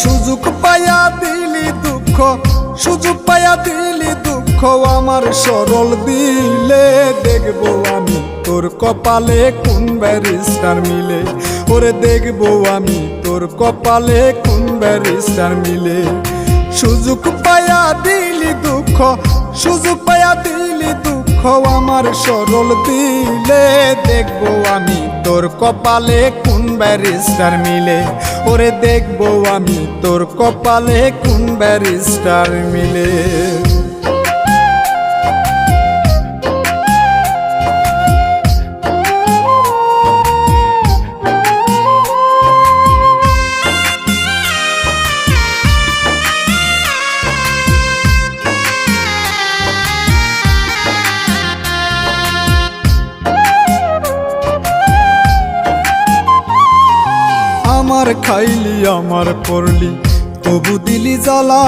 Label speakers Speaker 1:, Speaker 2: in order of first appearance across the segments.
Speaker 1: সুযোগ পায়া দিলি দুঃখ, সুযোগ পায়া দিলি দুঃখ, আমার সরল দিলে দেখব আমি তোর কপালে কোন ব্যারিস্টার মিলে। ওরে দেখব আমি তোর কপালে কোন ব্যারিস্টার মিলে। সুযোগ পায়া দিলি দুঃখ, সুযোগ পায়া দিলি দুঃখ, আমার সরল দিলে দেখব আমি তোর কপালে কোন ব্যারিস্টার মিলে। ওরে দেখব আমি তোর কপালে কোন ব্যারিস্টার মিলে। খাইলি আমার পড়লি তবু দিলি জ্বালা।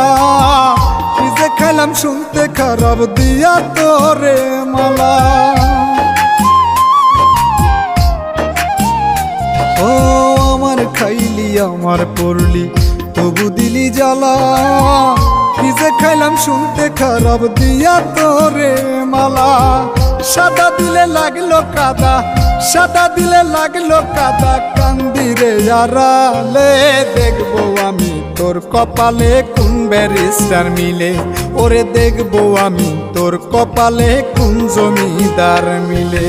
Speaker 1: খাইলাম শুনতে খারাপ, দিয়া তোরে মালা। ও, আমার খাইলি আমার পড়লি তবু দিলি জ্বালা। খাইলাম শুনতে খারাপ, দিয়া তোরে সাদা দিলে লাগল কাদা, সাদা দিলে লাগল কাদা, কান্দিরে আড়ালে দেখব আমি তোর কপালে কোন ব্যারিস্টার মিলে। ওরে দেখব আমি তোর কপালে কোন জমিদার মিলে।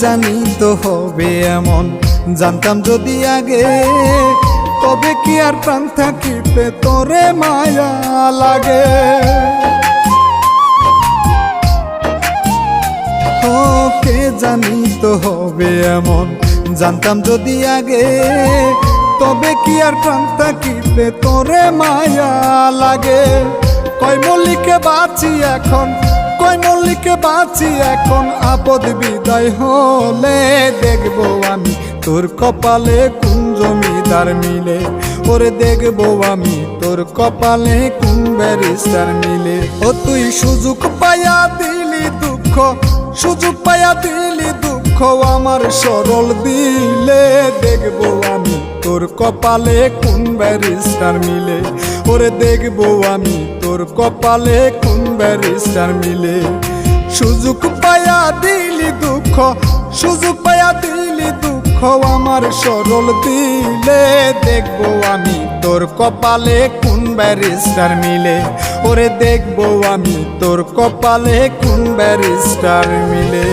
Speaker 1: জানি তো হবে এমন। জানতাম যদি আগে, তবে কি আর প্রাণ থাকিতে তোরে মায়া লাগে? কে জানি তো হবে এমন। জানতাম যদি আগে, তবে কি আর প্রাণ থাকিতে তোরে মায়া লাগে? কয় মল্লিকে বাঁচি এখন কয় মল্লিকে বাঁচি, এখন আপদ বিদায় হলে দেখব আমি তোর কপালে কোন জমিদার মিলে। ওরে দেখব আমি তোর কপালে কোন ব্যারিস্টার মিলে। ও তুই সুযোগ পাইয়া দিলি দুঃখ, সুযোগ পাইয়া দিলি দুঃখ আমার সরল দিলে। দেখব আমি তোর কপালে কোন ব্যারিস্টার মিলে। ওরে দেখব আমি তোর কপালে কোন ব্যারিস্টার মিলে? সুযোগ পাইয়া দিলি দুঃখ, সুযোগ পাইয়া দিলি দুঃখ, আমার সরল দিলে দেখব আমি তোর কপালে কোন ব্যারিস্টার মিলে? ওরে দেখব আমি তোর কপালে কোন ব্যারিস্টার মিলে?